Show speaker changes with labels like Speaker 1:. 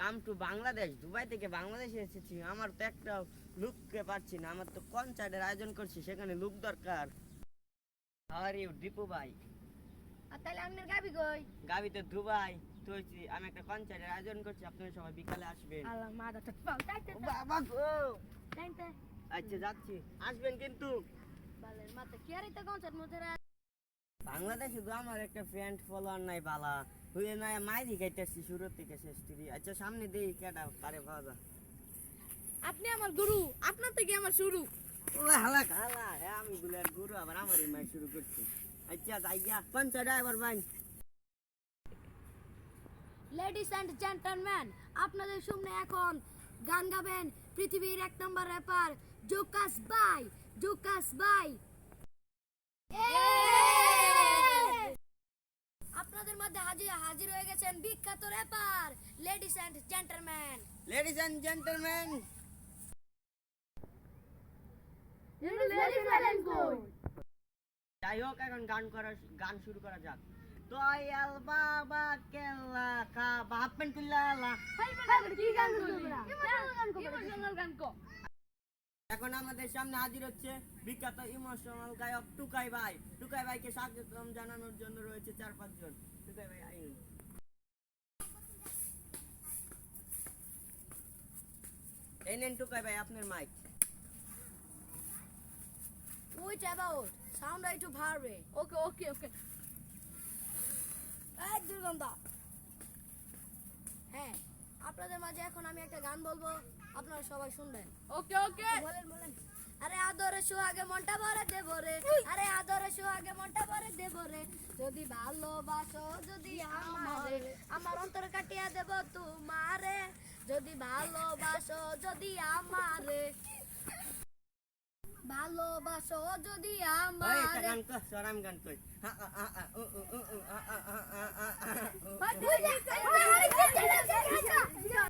Speaker 1: Come to Bangladesh Dubai থেকে বাংলাদেশে এসেছি আমার তো একটা লুককে পাচ্ছি না আমার তো কনসার্টের আয়োজন করছি সেখানে লুক দরকার। আর ইউ দীপু ভাই?
Speaker 2: আর তাহলে আপনার গাবি কই?
Speaker 1: গাবিতে দুবাই তো আমি একটা কনসার্টের আয়োজন করছি আপনারা সবাই বিকালে আসবেন।
Speaker 2: আল্লাহ মাদা তো পাল তাইতে
Speaker 1: বাবা গো!
Speaker 2: তাইতে
Speaker 1: আচ্ছা যাচ্ছি। আসবেন কিন্তু।
Speaker 2: বালের মাথা কি আর এটা কনসার্ট মধ্যে
Speaker 1: বাংলাদেশে তো আমার একটা ফ্রেন্ড ফলোয়ার নাই বালা। হইলে নাই মাইরি গাইতেছি শুরু থেকে শেষ আচ্ছা সামনে দেই কেটা কারে পাওয়া যায়?
Speaker 2: আপনি আমার গুরু আপনার থেকে আমার শুরু।
Speaker 1: ও হালা হালা হ্যাঁ আমি গুলার গুরু আবার আমারই মাই শুরু করছি। আচ্ছা যাইয়া পঞ্চা ড্রাইভার ভাই
Speaker 2: লেডিস এন্ড জেন্টলম্যান আপনাদের সামনে এখন গান গাবেন পৃথিবীর এক নম্বর র্যাপার জোকাস বাই জোকাস বাই। আপনাদের মধ্যে হাজির হাজির হয়ে গেছেন বিখ্যাত rapper ladies and gentleman
Speaker 1: ladies and gentleman যাই হোক এখন গান করা গান শুরু করা যাক। দয়াল বাবা কেল্লা খা বাপ পেন কুল্লা এখন আমাদের সামনে হাজির হচ্ছে বিখ্যাত ইমোশনাল গায়ক টুকাই ভাই। টুকাই ভাইকে স্বাগতম জানানোর জন্য রয়েছে চার পাঁচজন টুকাই ভাই আইন এই নেন টুকাই ভাই আপনার মাইক
Speaker 2: Which about? Sound একটু ভারবে ওকে ওকে ওকে এক দুর্গন্ধা। হ্যাঁ আপনাদের মাঝে এখন আমি একটা গান বলব আপনারা সবাই শুনবেন
Speaker 3: ওকে ওকে
Speaker 2: বলেন বলেন আরে আদরে সোহাগে মনটা ভরে দেব রে আরে আদরে সোহাগে মনটা ভরে দেব রে যদি ভালোবাসো যদি আমারে আমার অন্তর কাটিয়া দেব তোমারে যদি ভালোবাসো যদি আমারে ভালোবাসো যদি আমারে
Speaker 1: গান কর সরাম গান কর